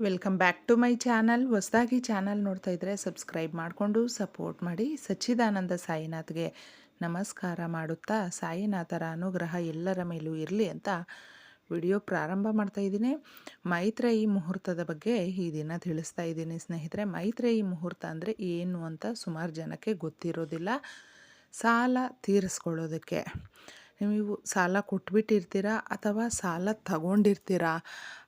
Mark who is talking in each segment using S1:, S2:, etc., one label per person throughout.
S1: Welcome back to my channel ಹೊಸದಾಗಿ channel ನೋಡ್ತಾ ಇದ್ದರೆ ಸಬ್ಸ್ಕ್ರೈಬ್ ಮಾಡಿಕೊಂಡು ಸಪೋರ್ಟ್ ಮಾಡಿ ಸಚ್ಚಿದಾನಂದ ಸಾಯಿನಾಥ್ಗೆ ನಮಸ್ಕಾರ ಮಾಡುತ್ತಾ ಸಾಯಿನಾಥರ ಅನುಗ್ರಹ ಎಲ್ಲರ ಮೇಲೂ ಇರಲಿ ಅಂತ ವಿಡಿಯೋ ಪ್ರಾರಂಭ ಮಾಡ್ತಾ ಇದ್ದೀನಿ. ಮೈತ್ರೇಯಿ ಮುಹೂರ್ತದ ಬಗ್ಗೆ ಈ ದಿನ ತಿಳಿಸ್ತಾ ಇದ್ದೀನಿ ಸ್ನೇಹಿತರೆ. ಮೈತ್ರೇಯಿ ಮುಹೂರ್ತ ಅಂದರೆ ಏನು ಅಂತ ಸುಮಾರು ಜನಕ್ಕೆ ಗೊತ್ತಿರೋದಿಲ್ಲ. ಸಾಲ ತೀರಿಸ್ಕೊಳ್ಳೋದಕ್ಕೆ. ನೀವು ಸಾಲ ಕೊಟ್ಬಿಟ್ಟಿರ್ತೀರಾ ಅಥವಾ ಸಾಲ ತಗೊಂಡಿರ್ತೀರಾ?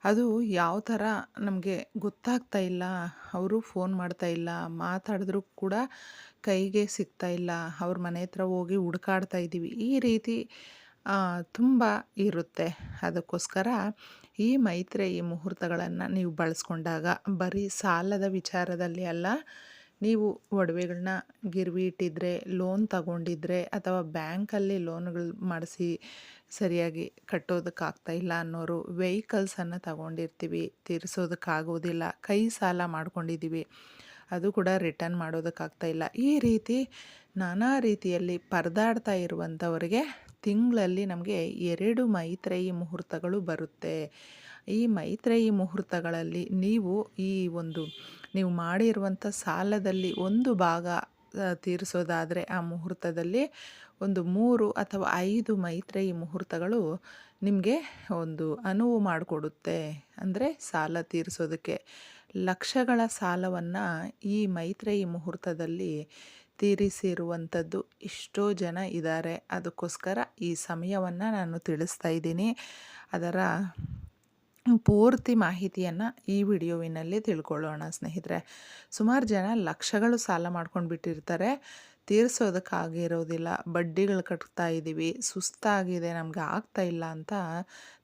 S1: ಅದು ಯಾವ ಥರ ನಮಗೆ ಗೊತ್ತಾಗ್ತಾ ಇಲ್ಲ. ಅವರು ಫೋನ್ ಮಾಡ್ತಾ ಇಲ್ಲ. ಮಾತಾಡಿದ್ರೂ ಕೂಡ ಕೈಗೆ ಸಿಗ್ತಾ ಇಲ್ಲ. ಅವ್ರ ಮನೆ ಹತ್ರ ಹೋಗಿ ಹುಡ್ಕಾಡ್ತಾ ಇದ್ದೀವಿ. ಈ ರೀತಿ ತುಂಬ ಇರುತ್ತೆ. ಅದಕ್ಕೋಸ್ಕರ ಈ ಮೈತ್ರಿ ಈ ಮುಹೂರ್ತಗಳನ್ನು ನೀವು ಬಳಸ್ಕೊಂಡಾಗ ಬರೀ ಸಾಲದ ವಿಚಾರದಲ್ಲಿ ಅಲ್ಲ ನೀವು ಒಡವೆಗಳನ್ನ ಗಿರ್ವಿ ಇಟ್ಟಿದ್ರೆ ಲೋನ್ ತಗೊಂಡಿದ್ರೆ ಅಥವಾ ಬ್ಯಾಂಕಲ್ಲಿ ಲೋನ್ಗಳು ಮಾಡಿಸಿ ಸರಿಯಾಗಿ ಕಟ್ಟೋದಕ್ಕಾಗ್ತಾ ಇಲ್ಲ ಅನ್ನೋರು ವೆಹಿಕಲ್ಸನ್ನು ತಗೊಂಡಿರ್ತೀವಿ, ತೀರಿಸೋದಕ್ಕಾಗೋದಿಲ್ಲ, ಕೈ ಸಾಲ ಮಾಡ್ಕೊಂಡಿದ್ದೀವಿ ಅದು ಕೂಡ ರಿಟರ್ನ್ ಮಾಡೋದಕ್ಕಾಗ್ತಾ ಇಲ್ಲ. ಈ ರೀತಿ ನಾನಾ ರೀತಿಯಲ್ಲಿ ಪರದಾಡ್ತಾ ಇರುವಂಥವ್ರಿಗೆ ತಿಂಗಳಲ್ಲಿ ನಮಗೆ ಎರಡು ಮೈತ್ರೇಯಿ ಮುಹೂರ್ತಗಳು ಬರುತ್ತೆ. ಈ ಮೈತ್ರೇಯಿ ಮುಹೂರ್ತಗಳಲ್ಲಿ ನೀವು ಈ ಒಂದು ನೀವು ಮಾಡಿರುವಂಥ ಸಾಲದಲ್ಲಿ ಒಂದು ಭಾಗ ತೀರಿಸೋದಾದರೆ ಆ ಮುಹೂರ್ತದಲ್ಲಿ ಒಂದು ಮೂರು ಅಥವಾ ಐದು ಮೈತ್ರೇಯಿ ಮುಹೂರ್ತಗಳು ನಿಮಗೆ ಒಂದು ಅನುವು ಮಾಡಿಕೊಡುತ್ತೆ. ಅಂದರೆ ಸಾಲ ತೀರಿಸೋದಕ್ಕೆ. ಲಕ್ಷಗಳ ಸಾಲವನ್ನು ಈ ಮೈತ್ರೇಯಿ ಮುಹೂರ್ತದಲ್ಲಿ ತೀರಿಸಿರುವಂಥದ್ದು ಎಷ್ಟೋ ಜನ ಇದ್ದಾರೆ. ಅದಕ್ಕೋಸ್ಕರ ಈ ಸಮಯವನ್ನು ನಾನು ತಿಳಿಸ್ತಾ ಇದ್ದೀನಿ. ಅದರ ಪೂರ್ತಿ ಮಾಹಿತಿಯನ್ನು ಈ ವಿಡಿಯೋವಿನಲ್ಲಿ ತಿಳ್ಕೊಳ್ಳೋಣ ಸ್ನೇಹಿತರೆ. ಸುಮಾರು ಜನ ಲಕ್ಷಗಳು ಸಾಲ ಮಾಡ್ಕೊಂಡು ಬಿಟ್ಟಿರ್ತಾರೆ ತೀರಿಸೋದಕ್ಕಾಗಿರೋದಿಲ್ಲ. ಬಡ್ಡಿಗಳು ಕಟ್ತಾ ಇದ್ದೀವಿ ಸುಸ್ತಾಗಿದೆ. ನಮಗೆ ಆಗ್ತಾ ಇಲ್ಲ ಅಂತ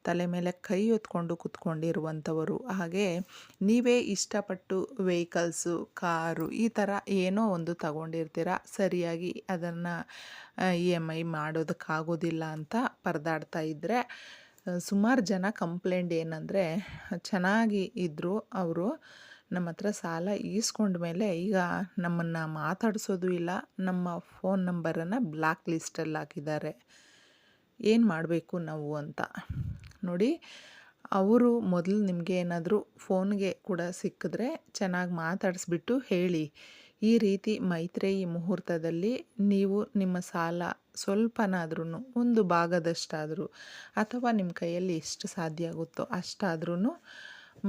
S1: ತಲೆ ಮೇಲೆ ಕೈ ಹೊತ್ಕೊಂಡು ಕುತ್ಕೊಂಡಿರುವಂಥವರು. ಹಾಗೆ ನೀವೇ ಇಷ್ಟಪಟ್ಟು ವೆಹಿಕಲ್ಸು, ಕಾರು ಈ ಥರ ಏನೋ ಒಂದು ತಗೊಂಡಿರ್ತೀರ? ಸರಿಯಾಗಿ ಅದನ್ನು ಇ ಎಂ ಐ ಮಾಡೋದಕ್ಕಾಗೋದಿಲ್ಲ ಅಂತ ಪರದಾಡ್ತಾ ಇದ್ದರೆ ಸುಮಾರು ಜನ ಕಂಪ್ಲೇಂಟ್ ಏನಂದರೆ, ಚೆನ್ನಾಗಿ ಇದ್ದರು ಅವರು ನಮ್ಮ ಹತ್ರ ಸಾಲ ಈಸ್ಕೊಂಡ ಮೇಲೆ ಈಗ ನಮ್ಮನ್ನು ಮಾತಾಡಿಸೋದು ಇಲ್ಲ, ನಮ್ಮ ಫೋನ್ ನಂಬರನ್ನು ಬ್ಲ್ಯಾಕ್ ಲಿಸ್ಟಲ್ಲಿ ಹಾಕಿದ್ದಾರೆ. ಏನು ಮಾಡಬೇಕು ನಾವು ಅಂತ. ನೋಡಿ, ಅವರು ಮೊದಲು ನಿಮಗೆ ಏನಾದರೂ ಫೋನ್ಗೆ ಕೂಡ ಸಿಕ್ಕಿದ್ರೆ ಚೆನ್ನಾಗಿ ಮಾತಾಡಿಸ್ಬಿಟ್ಟು ಹೇಳಿ. ಈ ರೀತಿ ಮೈತ್ರೇಯಿ ಮುಹೂರ್ತದಲ್ಲಿ ನೀವು ನಿಮ್ಮ ಸಾಲ ಸ್ವಲ್ಪನಾದ್ರೂ ಒಂದು ಭಾಗದಷ್ಟಾದರೂ ಅಥವಾ ನಿಮ್ಮ ಕೈಯಲ್ಲಿ ಎಷ್ಟು ಸಾಧ್ಯ ಆಗುತ್ತೋ ಅಷ್ಟಾದ್ರೂ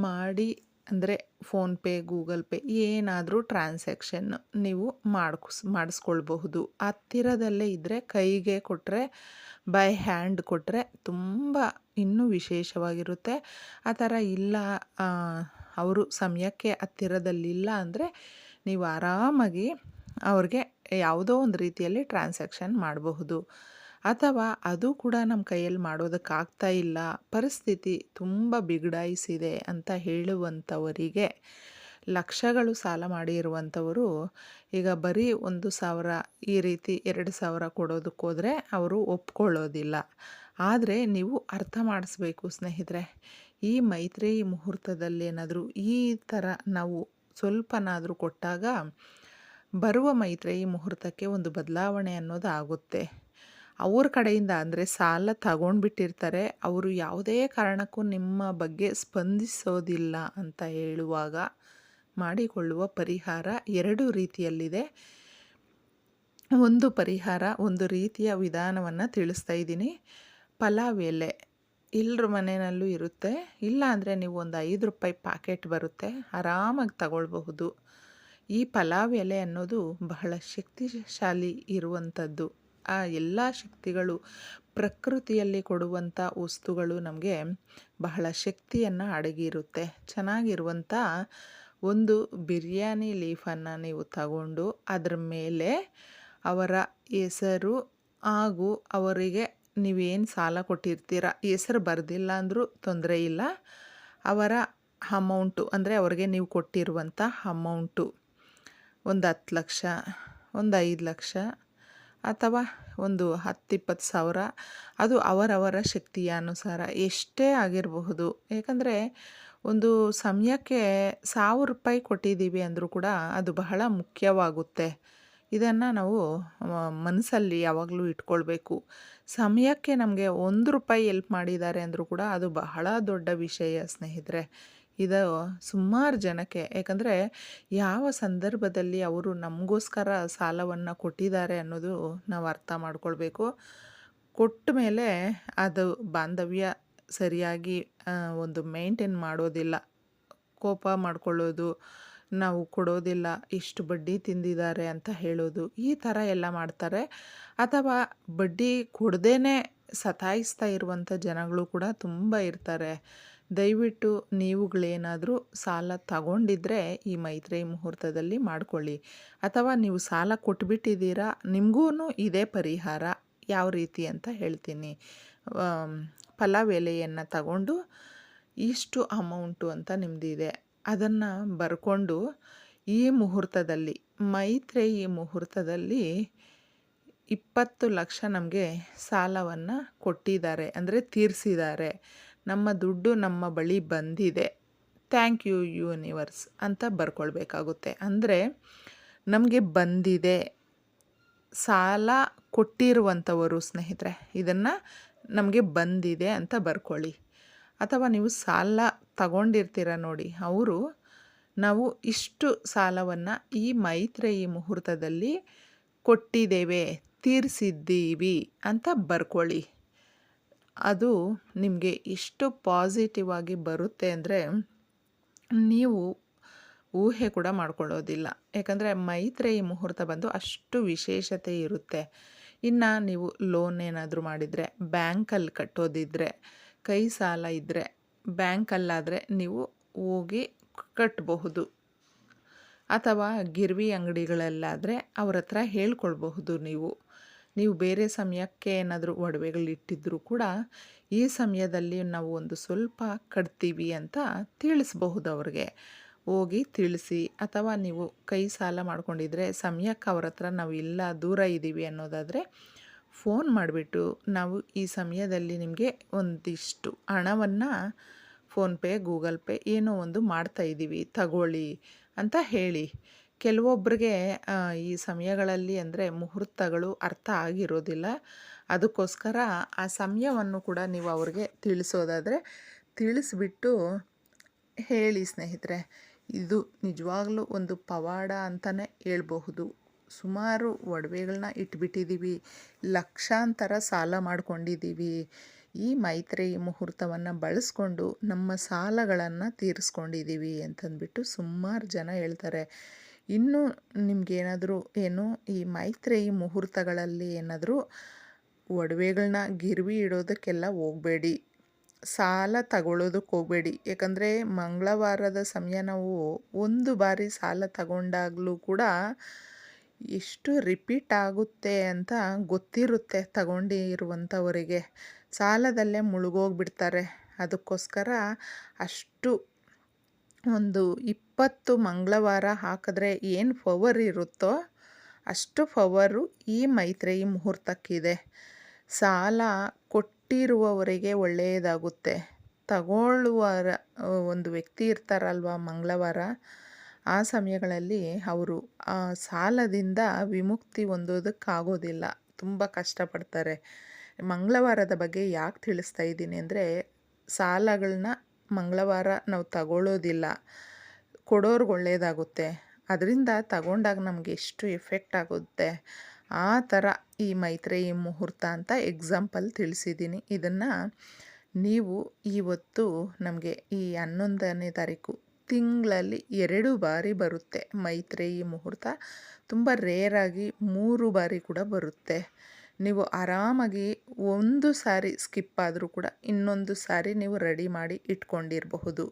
S1: ಮಾಡಿ, ಅಂದರೆ ಫೋನ್ಪೇ ಗೂಗಲ್ ಪೇ ಏನಾದರೂ ಟ್ರಾನ್ಸಾಕ್ಷನ್ ನೀವು ಮಾಡ್ಕೊಸ್, ಮಾಡಿಸ್ಕೊಳ್ಬಹುದು. ಹತ್ತಿರದಲ್ಲೇ ಇದ್ದರೆ ಕೈಗೆ ಕೊಟ್ಟರೆ ಬೈ ಹ್ಯಾಂಡ್ ಕೊಟ್ಟರೆ ತುಂಬ ಇನ್ನೂ ವಿಶೇಷವಾಗಿರುತ್ತೆ. ಆ ಥರ ಇಲ್ಲ ಅವರು ಸಮಯಕ್ಕೆ ಹತ್ತಿರದಲ್ಲಿಲ್ಲ ಅಂದರೆ ನೀವು ಆರಾಮಾಗಿ ಅವ್ರಿಗೆ ಯಾವುದೋ ಒಂದು ರೀತಿಯಲ್ಲಿ ಟ್ರಾನ್ಸಾಕ್ಷನ್ ಮಾಡಬಹುದು. ಅಥವಾ ಅದು ಕೂಡ ನಮ್ಮ ಕೈಯಲ್ಲಿ ಮಾಡೋದಕ್ಕಾಗ್ತಾ ಇಲ್ಲ. ಪರಿಸ್ಥಿತಿ ತುಂಬ ಬಿಗಡಾಯಿಸಿದೆ ಅಂತ ಹೇಳುವಂಥವರಿಗೆ ಲಕ್ಷಗಳು ಸಾಲ ಮಾಡಿರುವಂಥವರು ಈಗ ಬರೀ ಒಂದು ಸಾವಿರ ಈ ರೀತಿ ಎರಡು ಸಾವಿರ ಕೊಡೋದಕ್ಕೋದ್ರೆ ಅವರು ಒಪ್ಕೊಳ್ಳೋದಿಲ್ಲ. ಆದರೆ ನೀವು ಅರ್ಥ ಮಾಡಿಸ್ಬೇಕು ಸ್ನೇಹಿತರೆ, ಈ ಮೈತ್ರಿ ಮುಹೂರ್ತದಲ್ಲಿ ಏನಾದರೂ ಈ ಥರ ನಾವು ಸ್ವಲ್ಪನಾದರೂ ಕೊಟ್ಟಾಗ ಬರುವ ಮೈತ್ರೇಯಿ ಮುಹೂರ್ತಕ್ಕೆ ಒಂದು ಬದಲಾವಣೆ ಅನ್ನೋದು ಆಗುತ್ತೆ. ಅವ್ರ ಕಡೆಯಿಂದ ಅಂದರೆ ಸಾಲ ತಗೊಂಡ್ಬಿಟ್ಟಿರ್ತಾರೆ. ಅವರು ಯಾವುದೇ ಕಾರಣಕ್ಕೂ ನಿಮ್ಮ ಬಗ್ಗೆ ಸ್ಪಂದಿಸೋದಿಲ್ಲ ಅಂತ ಹೇಳುವಾಗ ಮಾಡಿಕೊಳ್ಳುವ ಪರಿಹಾರ ಎರಡು ರೀತಿಯಲ್ಲಿದೆ. ಒಂದು ಪರಿಹಾರ, ಒಂದು ರೀತಿಯ ವಿಧಾನವನ್ನು ತಿಳಿಸ್ತಾ ಇದ್ದೀನಿ. ಪಲಾವ್ ಎಲೆ. ಎಲ್ಲರ ಮನೆಯಲ್ಲೂ ಇರುತ್ತೆ. ಇಲ್ಲ ಅಂದರೆ ನೀವು ಒಂದು ಐದು ರೂಪಾಯಿ ಪ್ಯಾಕೆಟ್ ಬರುತ್ತೆ. ಆರಾಮಾಗಿ ತಗೊಳ್ಬಹುದು. ಈ ಪಲಾವ್ ಎಲೆ ಅನ್ನೋದು ಬಹಳ ಶಕ್ತಿಶಾಲಿ ಇರುವಂಥದ್ದು. ಆ ಎಲ್ಲ ಶಕ್ತಿಗಳು ಪ್ರಕೃತಿಯಲ್ಲಿ ಕೊಡುವಂಥ ವಸ್ತುಗಳು ನಮಗೆ ಬಹಳ ಶಕ್ತಿಯನ್ನು ಅಡಗಿರುತ್ತೆ. ಚೆನ್ನಾಗಿರುವಂಥ ಒಂದು ಬಿರಿಯಾನಿ ಲೀಫನ್ನು ನೀವು ತಗೊಂಡು ಅದರ ಮೇಲೆ ಅವರ ಹೆಸರು ಹಾಗೂ ಅವರಿಗೆ ನೀವೇನು ಸಾಲ ಕೊಟ್ಟಿರ್ತೀರ? ಹೆಸರು ಬರೆದಿಲ್ಲ ಅಂದರೂ ತೊಂದರೆ ಇಲ್ಲ. ಅವರ ಅಮೌಂಟು ಅಂದರೆ ಅವ್ರಿಗೆ ನೀವು ಕೊಟ್ಟಿರುವಂಥ ಅಮೌಂಟು. ಒಂದು ಹತ್ತು ಲಕ್ಷ, ಒಂದು ಐದು ಲಕ್ಷ ಅಥವಾ ಒಂದು ಹತ್ತಿಪ್ಪತ್ತು ಸಾವಿರ ಅದು ಅವರವರ ಶಕ್ತಿಯ ಅನುಸಾರ ಎಷ್ಟೇ ಆಗಿರಬಹುದು. ಏಕೆಂದರೆ ಒಂದು ಸಮಯಕ್ಕೆ ಸಾವಿರ ರೂಪಾಯಿ ಕೊಟ್ಟಿದ್ದೀವಿ ಅಂದರೂ ಕೂಡ ಅದು ಬಹಳ ಮುಖ್ಯವಾಗುತ್ತೆ. ಇದನ್ನು ನಾವು ಮನಸ್ಸಲ್ಲಿ ಯಾವಾಗಲೂ ಇಟ್ಕೊಳ್ಬೇಕು. ಸಮಯಕ್ಕೆ ನಮಗೆ ಒಂದು ರೂಪಾಯಿ ಎಲ್ಪ್ ಮಾಡಿದ್ದಾರೆ ಅಂದರೂ ಕೂಡ ಅದು ಬಹಳ ದೊಡ್ಡ ವಿಷಯ ಸ್ನೇಹಿತರೆ. ಇದು ಸುಮಾರು ಜನಕ್ಕೆ, ಯಾಕಂದರೆ ಯಾವ ಸಂದರ್ಭದಲ್ಲಿ ಅವರು ನಮಗೋಸ್ಕರ ಸಾಲವನ್ನು ಕೊಟ್ಟಿದ್ದಾರೆ ಅನ್ನೋದು ನಾವು ಅರ್ಥ ಮಾಡ್ಕೊಳ್ಬೇಕು. ಕೊಟ್ಟ ಮೇಲೆ ಅದು ಬಾಂಧವ್ಯ ಸರಿಯಾಗಿ ಒಂದು ಮೇಂಟೈನ್ ಮಾಡೋದಿಲ್ಲ. ಕೋಪ ಮಾಡ್ಕೊಳ್ಳೋದು ನಾವು ಕೊಡೋದಿಲ್ಲ, ಇಷ್ಟು ಬಡ್ಡಿ ತಿಂದಿದ್ದಾರೆ ಅಂತ ಹೇಳೋದು, ಈ ಥರ ಎಲ್ಲ ಮಾಡ್ತಾರೆ. ಅಥವಾ ಬಡ್ಡಿ ಕೊಡದೇ ಸತಾಯಿಸ್ತಾ ಇರುವಂಥ ಜನಗಳು ಕೂಡ ತುಂಬ ಇರ್ತಾರೆ. ದಯವಿಟ್ಟು ನೀವುಗಳೇನಾದರೂ ಸಾಲ ತಗೊಂಡಿದ್ರೆ ಈ ಮೈತ್ರಿ ಮುಹೂರ್ತದಲ್ಲಿ ಮಾಡ್ಕೊಳ್ಳಿ. ಅಥವಾ ನೀವು ಸಾಲ ಕೊಟ್ಬಿಟ್ಟಿದ್ದೀರಾ, ನಿಮಗೂ ಇದೇ ಪರಿಹಾರ, ಯಾವ ರೀತಿ ಅಂತ ಹೇಳ್ತೀನಿ. ಫಲ ಎಲೆಯನ್ನು ತಗೊಂಡು ಇಷ್ಟು ಅಮೌಂಟು ಅಂತ ನಿಮ್ಮದಿದೆ ಅದನ್ನು ಬರ್ಕೊಂಡು ಈ ಮುಹೂರ್ತದಲ್ಲಿ, ಮೈತ್ರೇಯಿ ಮುಹೂರ್ತದಲ್ಲಿ ಇಪ್ಪತ್ತು ಲಕ್ಷ ನಮಗೆ ಸಾಲವನ್ನು ಕೊಟ್ಟಿದ್ದಾರೆ, ಅಂದರೆ ತೀರಿಸಿದ್ದಾರೆ. ನಮ್ಮ ದುಡ್ಡು ನಮ್ಮ ಬಳಿ ಬಂದಿದೆ. ಥ್ಯಾಂಕ್ ಯು ಯೂನಿವರ್ಸ್ ಅಂತ ಬರ್ಕೊಳ್ಬೇಕಾಗುತ್ತೆ. ಅಂದರೆ ನಮಗೆ ಬಂದಿದೆ. ಸಾಲ ಕೊಟ್ಟಿರುವಂಥವರು ಸ್ನೇಹಿತರೆ, ಇದನ್ನು ನಮಗೆ ಬಂದಿದೆ ಅಂತ ಬರ್ಕೊಳ್ಳಿ. ಅಥವಾ ನೀವು ಸಾಲ ತಗೊಂಡಿರ್ತೀರ ನೋಡಿ, ಅವರು ನಾವು ಇಷ್ಟು ಸಾಲವನ್ನು ಈ ಮೈತ್ರೇಯಿ ಮುಹೂರ್ತದಲ್ಲಿ ಕೊಟ್ಟಿದ್ದೇವೆ, ತೀರಿಸಿದ್ದೀವಿ ಅಂತ ಬರ್ಕೊಳ್ಳಿ. ಅದು ನಿಮಗೆ ಎಷ್ಟು ಪಾಸಿಟಿವ್ ಆಗಿ ಬರುತ್ತೆ ಅಂದರೆ ನೀವು ಊಹೆ ಕೂಡ ಮಾಡ್ಕೊಳ್ಳೋದಿಲ್ಲ. ಯಾಕಂದರೆ ಮೈತ್ರೇಯಿ ಮುಹೂರ್ತ ಬಂದು ಅಷ್ಟು ವಿಶೇಷತೆ ಇರುತ್ತೆ. ಇನ್ನು ನೀವು ಲೋನ್ ಏನಾದರೂ ಮಾಡಿದರೆ ಬ್ಯಾಂಕಲ್ಲಿ ಕಟ್ಟೋದಿದ್ದರೆ ಕೈ ಸಾಲ ಇದ್ದರೆ ಬ್ಯಾಂಕಲ್ಲಾದರೆ ನೀವು ಹೋಗಿ ಕಟ್ಟಬಹುದು ಅಥವಾ ಗಿರ್ವಿ ಅಂಗಡಿಗಳಲ್ಲಾದರೆ ಅವ್ರ ಹತ್ರ ಹೇಳ್ಕೊಳ್ಬಹುದು ನೀವು. ನೀವು ಬೇರೆ ಸಮಯಕ್ಕೆ ಏನಾದರೂ ಒಡವೆಗಳಿಟ್ಟಿದ್ರೂ ಕೂಡ ಈ ಸಮಯದಲ್ಲಿ ನಾವು ಒಂದು ಸ್ವಲ್ಪ ಕಟ್ತೀವಿ ಅಂತ ತಿಳಿಸ್ಬಹುದು ಅವ್ರಿಗೆ. ಹೋಗಿ ತಿಳಿಸಿ, ಅಥವಾ ನೀವು ಕೈ ಸಾಲ ಮಾಡ್ಕೊಂಡಿದ್ರೆ ಸಮಯಕ್ಕೆ ಅವ್ರ ಹತ್ರ ನಾವು ಇಲ್ಲ, ದೂರ ಇದ್ದೀವಿ ಅನ್ನೋದಾದರೆ ಫೋನ್ ಮಾಡಿಬಿಟ್ಟು ನಾವು ಈ ಸಮಯದಲ್ಲಿ ನಿಮಗೆ ಒಂದಿಷ್ಟು ಹಣವನ್ನು ಫೋನ್ಪೇ, ಗೂಗಲ್ ಪೇ ಏನೋ ಒಂದು ಮಾಡ್ತಾ ಇದ್ದೀವಿ, ತಗೊಳ್ಳಿ ಅಂತ ಹೇಳಿ. ಕೆಲವೊಬ್ಬರಿಗೆ ಈ ಸಮಯಗಳಲ್ಲಿ ಅಂದರೆ ಮುಹೂರ್ತಗಳು ಅರ್ಥ ಆಗಿರೋದಿಲ್ಲ. ಅದಕ್ಕೋಸ್ಕರ ಆ ಸಮಯವನ್ನು ಕೂಡ ನೀವು ಅವ್ರಿಗೆ ತಿಳಿಸೋದಾದರೆ ತಿಳಿಸ್ಬಿಟ್ಟು ಹೇಳಿ ಸ್ನೇಹಿತರೆ. ಇದು ನಿಜವಾಗ್ಲೂ ಒಂದು ಪವಾಡ ಅಂತಲೇ ಹೇಳ್ಬಹುದು. ಸುಮಾರು ಒಡವೆಗಳನ್ನ ಇಟ್ಬಿಟ್ಟಿದ್ದೀವಿ ಲಕ್ಷಾಂತರ ಸಾಲ ಮಾಡ್ಕೊಂಡಿದ್ದೀವಿ ಈ ಮೈತ್ರಿ ಮುಹೂರ್ತವನ್ನು ಬಳಸ್ಕೊಂಡು ನಮ್ಮ ಸಾಲಗಳನ್ನು ತೀರಿಸ್ಕೊಂಡಿದ್ದೀವಿ ಅಂತಂದ್ಬಿಟ್ಟು ಸುಮಾರು ಜನ ಹೇಳ್ತಾರೆ. ಇನ್ನು ನಿಮಗೇನಾದರೂ, ಏನು ಈ ಮೈತ್ರಿ ಮುಹೂರ್ತಗಳಲ್ಲಿ ಏನಾದರೂ ಒಡವೆಗಳನ್ನ ಗಿರ್ವಿ ಇಡೋದಕ್ಕೆಲ್ಲ ಹೋಗಬೇಡಿ. ಸಾಲ ತಗೊಳ್ಳೋದಕ್ಕೆ ಹೋಗಬೇಡಿ. ಯಾಕಂದರೆ ಮಂಗಳವಾರದ ಸಮಯ ನಾವು ಒಂದು ಬಾರಿ ಸಾಲ ತಗೊಂಡಾಗಲೂ ಕೂಡ ಎಷ್ಟು ರಿಪೀಟ್ ಆಗುತ್ತೆ ಅಂತ ಗೊತ್ತಿರುತ್ತೆ ತಗೊಂಡಿರುವಂಥವರಿಗೆ. ಸಾಲದಲ್ಲೇ ಮುಳುಗೋಗ್ಬಿಡ್ತಾರೆ. ಅದಕ್ಕೋಸ್ಕರ ಅಷ್ಟು ಒಂದು ಇಪ್ಪತ್ತು ಮಂಗಳವಾರ ಹಾಕಿದ್ರೆ ಏನು ಪವರ್ ಇರುತ್ತೋ ಅಷ್ಟು ಪವರು ಈ ಮೈತ್ರೇಯಿ ಮುಹೂರ್ತಕ್ಕಿದೆ. ಸಾಲ ಕೊಟ್ಟಿರುವವರಿಗೆ ಒಳ್ಳೆಯದಾಗುತ್ತೆ. ತಗೊಳ್ಳುವ ಒಂದು ವ್ಯಕ್ತಿ ಇರ್ತಾರಲ್ವ ಮಂಗಳವಾರ ಆ ಸಮಯಗಳಲ್ಲಿ ಅವರು ಸಾಲದಿಂದ ವಿಮುಕ್ತಿ ಹೊಂದೋದಕ್ಕಾಗೋದಿಲ್ಲ. ತುಂಬ ಕಷ್ಟಪಡ್ತಾರೆ. ಮಂಗಳವಾರದ ಬಗ್ಗೆ ಯಾಕೆ ತಿಳಿಸ್ತಾ ಇದ್ದೀನಿ ಅಂದರೆ, ಸಾಲಗಳನ್ನ ಮಂಗಳವಾರ ನಾವು ತಗೊಳ್ಳೋದಿಲ್ಲ. ಕೊಡೋರ್ಗೆ ಒಳ್ಳೆಯದಾಗುತ್ತೆ ಅದರಿಂದ ತಗೊಂಡಾಗ ನಮಗೆ ಎಷ್ಟು ಎಫೆಕ್ಟ್ ಆಗುತ್ತೆ. ಆ ಥರ ಈ ಮೈತ್ರೇಯಿ ಮುಹೂರ್ತ ಅಂತ ಎಕ್ಸಾಂಪಲ್ ತಿಳಿಸಿದ್ದೀನಿ. ಇದನ್ನು ನೀವು ಇವತ್ತು ನಮಗೆ ಈ ಹನ್ನೊಂದನೇ ತಾರೀಕು ತಿಂಗಳಲ್ಲಿ ಎರಡು ಬಾರಿ ಬರುತ್ತೆ ಮೈತ್ರೇಯಿ ಮುಹೂರ್ತ. ತುಂಬ ರೇರಾಗಿ ಮೂರು ಬಾರಿ ಕೂಡ ಬರುತ್ತೆ. ನೀವು ಆರಾಮಾಗಿ ಒಂದು ಸಾರಿ ಸ್ಕಿಪ್ ಆದರೂ ಕೂಡ ಇನ್ನೊಂದು ಸಾರಿ ನೀವು ರೆಡಿ ಮಾಡಿ ಇಟ್ಕೊಂಡಿರಬಹುದು.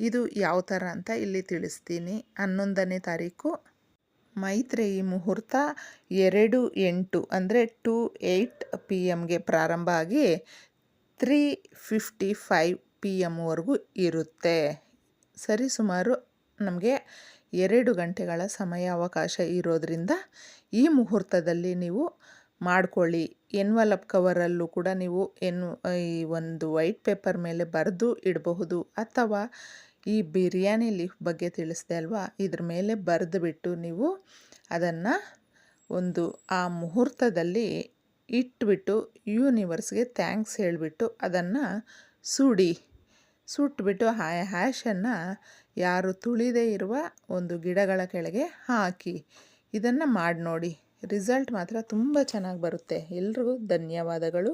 S1: ಇದು ಯಾವ ಥರ ಅಂತ ಇಲ್ಲಿ ತಿಳಿಸ್ತೀನಿ. ಹನ್ನೊಂದನೇ ತಾರೀಕು, ಮೈತ್ರೇಯಿ ಮುಹೂರ್ತ ಎರಡು ಎಂಟು ಅಂದರೆ ಟೂ ಏಯ್ಟ್ ಪಿ ಎಮ್ಗೆ ಪ್ರಾರಂಭ ಆಗಿ ತ್ರೀ ಫಿಫ್ಟಿ ಫೈವ್ ಪಿ ಎಮ್ವರೆಗೂ ಇರುತ್ತೆ. ಸರಿ ಸುಮಾರು ನಮಗೆ ಎರಡು ಗಂಟೆಗಳ ಸಮಯ ಅವಕಾಶ ಇರೋದರಿಂದ ಈ ಮುಹೂರ್ತದಲ್ಲಿ ನೀವು ಮಾಡ್ಕೊಳ್ಳಿ. ಎನ್ವಲಪ್ ಕವರಲ್ಲೂ ಕೂಡ ನೀವು ಎನ್, ಈ ಒಂದು ವೈಟ್ ಪೇಪರ್ ಮೇಲೆ ಬರೆದು ಇಡಬಹುದು. ಅಥವಾ ಈ ಬಿರಿಯಾನಿ ಲೀಫ್ ಬಗ್ಗೆ ತಿಳಿಸ್ದೆ ಅಲ್ವಾ? ಇದ್ರ ಮೇಲೆ ಬರೆದುಬಿಟ್ಟು ನೀವು ಅದನ್ನು ಒಂದು ಆ ಮುಹೂರ್ತದಲ್ಲಿ ಇಟ್ಬಿಟ್ಟು ಯೂನಿವರ್ಸ್ಗೆ ಥ್ಯಾಂಕ್ಸ್ ಹೇಳಿಬಿಟ್ಟು ಅದನ್ನು ಸುಡಿ. ಸುಟ್ಬಿಟ್ಟು ಆ ಹ್ಯಾಶನ್ನು ಯಾರು ತುಳಿದೇ ಇರುವ ಒಂದು ಗಿಡಗಳ ಕೆಳಗೆ ಹಾಕಿ. ಇದನ್ನು ಮಾಡಿ ನೋಡಿ ರಿಸಲ್ಟ್ ಮಾತ್ರ ತುಂಬ ಚೆನ್ನಾಗಿ ಬರುತ್ತೆ. ಎಲ್ರಿಗೂ ಧನ್ಯವಾದಗಳು.